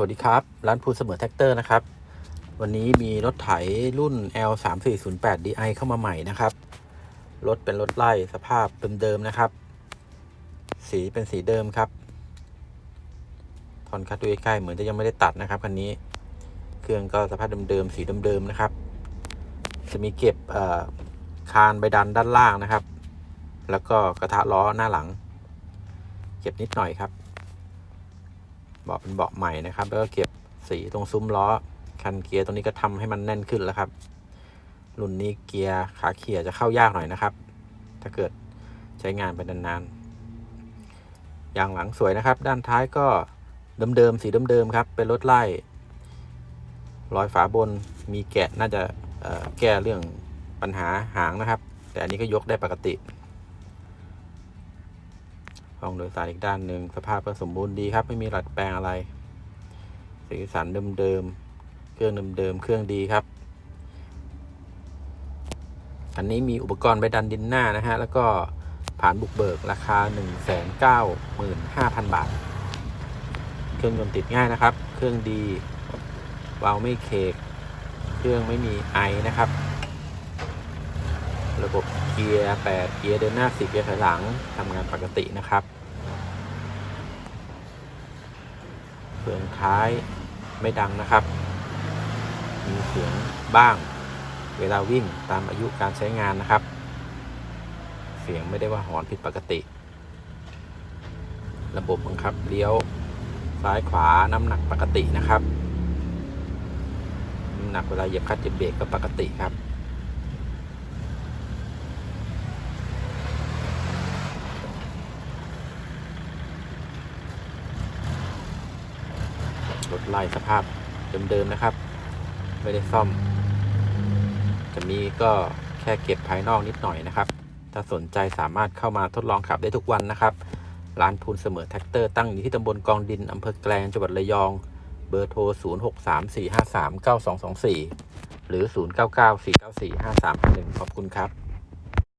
วัสดีครับ ร้านพูนเสมอแท็กเตอร์นะครับ วันนี้มีรถไถรุ่น L 3 4 0 8 DI เข้ามาใหม่นะครับ รถเป็นรถไล่สภาพเดิมๆนะครับ สีเป็นสีเดิมครับทอนคัดดูใกล้ๆเหมือนจะยังไม่ได้ตัดนะครับคันนี้ เครื่องก็สภาพเดิมๆสีเดิมๆนะครับ จะมีเก็บคานใบดันด้านล่างนะครับ แล้วก็กระทะล้อหน้าหลัง เก็บนิดหน่อยครับ บาะเป็นเบาะใหม่นะครับ แล้วก็เก็บสีตรงซุ้มล้อ คันเกียร์ตรงนี้ก็ทำให้มันแน่นขึ้นแล้วครับ รุ่นนี้เกียร์ขาเขี่ยจะเข้ายากหน่อยนะครับ ถ้าเกิดใช้งานไปนานๆ ยางหลังสวยนะครับ ด้านท้ายก็เดิมๆ สีเดิมๆ ครับ เป็นรถไล่รอยฝาบน มีแกะน่าจะแก้เรื่องปัญหาหางนะครับ แต่อันนี้ก็ยกได้ปกติ ห้องโดยสารอีกด้านหนึ่งสภาพก็สมบูรณ์ดีครับ ไม่มีหลัดแปลงอะไร สีสันเดิมๆ เครื่องเดิมๆ เครื่องดีครับ อันนี้มีอุปกรณ์ใบดันดินหน้านะฮะ แล้วก็ผ่านบุกเบิกราคา 195,000 บาท เครื่องยนต์ติดง่ายนะครับ เครื่องดีวาลไม่เคกเครื่องไม่มีไอนะครับ ระบบเกียร์8เกียร์เดินหน้า10เกียร์ถอยหลังทำงานปกตินะครับเฟืองท้ายไม่ดังนะครับ มีเสียงบ้าง เวลาวิ่งตามอายุการใช้งานนะครับ เสียงไม่ได้ว่าหอนผิดปกติ ระบบบังคับเลี้ยวซ้ายขวาน้ำหนักปกตินะครับน้ำหนักเวลาเหยียบคลัตช์เหยียบเบรกก็ปกติครับ รถไล่สภาพเดิมๆนะครับ ไม่ได้ซ่อมจะมีก็แค่เก็บภายนอกนิดหน่อยนะครับ ถ้าสนใจสามารถเข้ามาทดลองขับได้ทุกวันนะครับ ร้านพูนเสมอแท็กเตอร์ตั้งอยู่ที่ตำบลกองดินอำเภอแกลงจังหวัดระยอง เบอร์โทร 0634539224 หรือ 0994945351ขอบคุณครับ